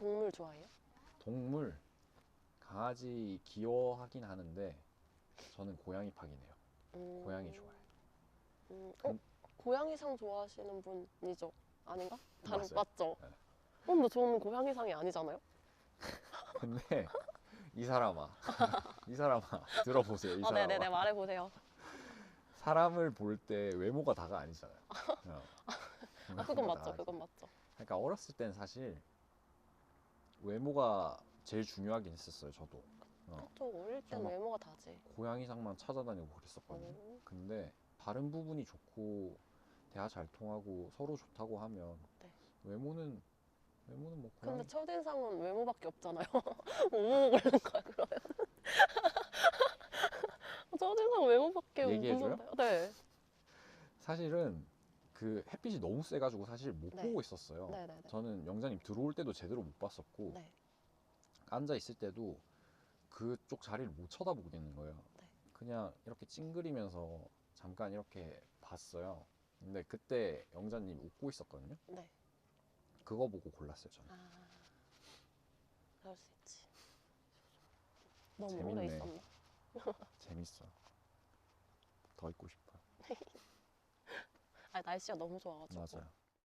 동물 좋아해요? 동물 강아지 귀여워하긴 하는데 저는 고양이 팍이네요. 음, 고양이 좋아해. 음, 어? 고양이상 좋아하시는 분이죠? 아닌가? 다른 맞아요. 맞죠? 네. 어, 근데 저는 고양이상이 아니잖아요. 근데 이 사람아, 이 사람아 들어보세요. 이 아, 사람아. 네네네 말해 보세요. 사람을 볼 때 외모가 다가 아니잖아요. 어. 아, 그건 맞죠, 그건 맞죠. 그러니까 어렸을 땐 사실 외모가 제일 중요하긴 했었어요. 저도 어. 또 어릴 땐 외모가 다지. 고양이상만 찾아다니고 그랬었거든요. 오, 근데 다른 부분이 좋고 대화 잘 통하고 서로 좋다고 하면 네. 외모는 외모는 뭐 고양이 근데 첫인상은 외모밖에 없잖아요. 뭐 고르는 거야 그러면? 첫인상 외모밖에 얘기해줘요? 없는데요? 네. 사실은 그 햇빛이 너무 세가지고 사실 못 네. 보고 있었어요. 네네네. 저는 영자님 들어올 때도 제대로 못 봤었고 네. 앉아 있을 때도 그쪽 자리를 못 쳐다보겠는 거예요. 네. 그냥 이렇게 찡그리면서 잠깐 이렇게 봤어요. 근데 그때 영자님 웃고 있었거든요. 네. 그거 보고 골랐어요 저는. 아, 그럴 수 있지. 너무 오래 재밌네. 있었나? 재밌어요. 더 있고 싶어요. 아 날씨가 너무 좋아가지고. 맞아요.